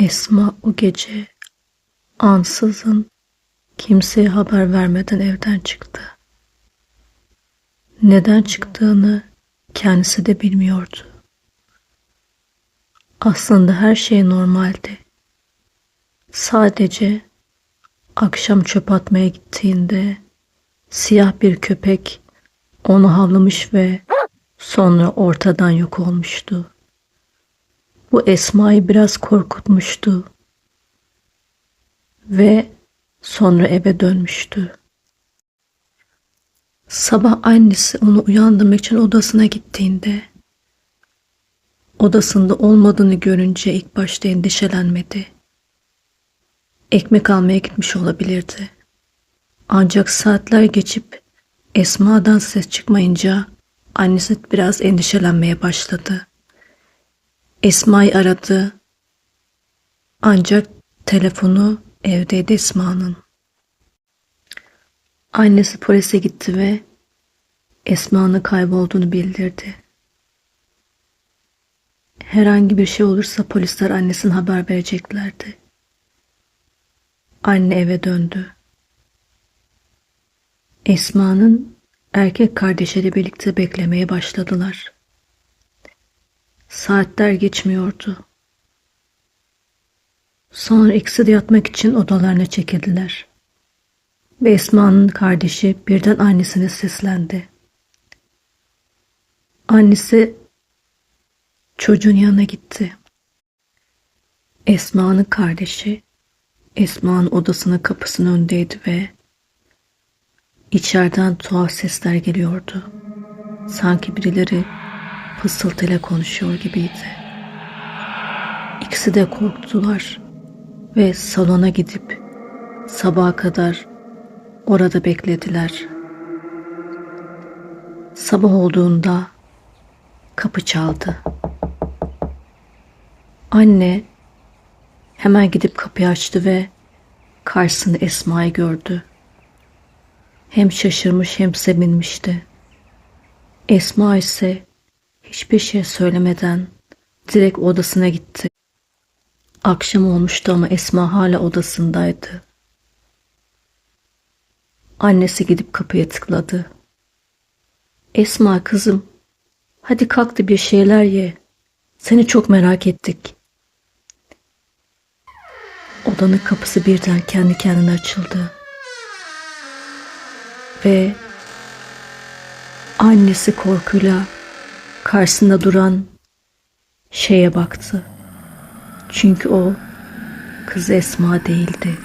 Esma o gece ansızın kimseye haber vermeden evden çıktı. Neden çıktığını kendisi de bilmiyordu. Aslında her şey normaldi. Sadece akşam çöp atmaya gittiğinde siyah bir köpek onu havlamış ve sonra ortadan yok olmuştu. Bu Esma'yı biraz korkutmuştu ve sonra eve dönmüştü. Sabah annesi onu uyandırmak için odasına gittiğinde odasında olmadığını görünce ilk başta endişelenmedi. Ekmek almaya gitmiş olabilirdi. Ancak saatler geçip Esma'dan ses çıkmayınca annesi biraz endişelenmeye başladı. Esma'yı aradı. Ancak telefonu evdeydi Esma'nın. Annesi polise gitti ve Esma'nın kaybolduğunu bildirdi. Herhangi bir şey olursa polisler annesine haber vereceklerdi. Anne eve döndü. Esma'nın erkek kardeşiyle birlikte beklemeye başladılar. Saatler geçmiyordu. Sonra ikisi de yatmak için odalarına çekildiler. Ve Esma'nın kardeşi birden annesine seslendi. Annesi çocuğun yanına gitti. Esma'nın kardeşi Esma'nın odasının kapısının önündeydi ve içeriden tuhaf sesler geliyordu. Sanki birileri fısıltıyla konuşuyor gibiydi. İkisi de korktular ve salona gidip sabaha kadar orada beklediler. Sabah olduğunda kapı çaldı. Anne hemen gidip kapıyı açtı ve karşısında Esma'yı gördü. Hem şaşırmış hem sevinmişti. Esma ise hiçbir şey söylemeden direkt odasına gitti. Akşam olmuştu ama Esma hala odasındaydı. Annesi gidip kapıya tıkladı. Esma kızım, hadi kalk da bir şeyler ye. Seni çok merak ettik. Odanın kapısı birden kendi kendine açıldı. Ve annesi korkuyla karşısında duran şeye baktı. Çünkü o kız Esma değildi.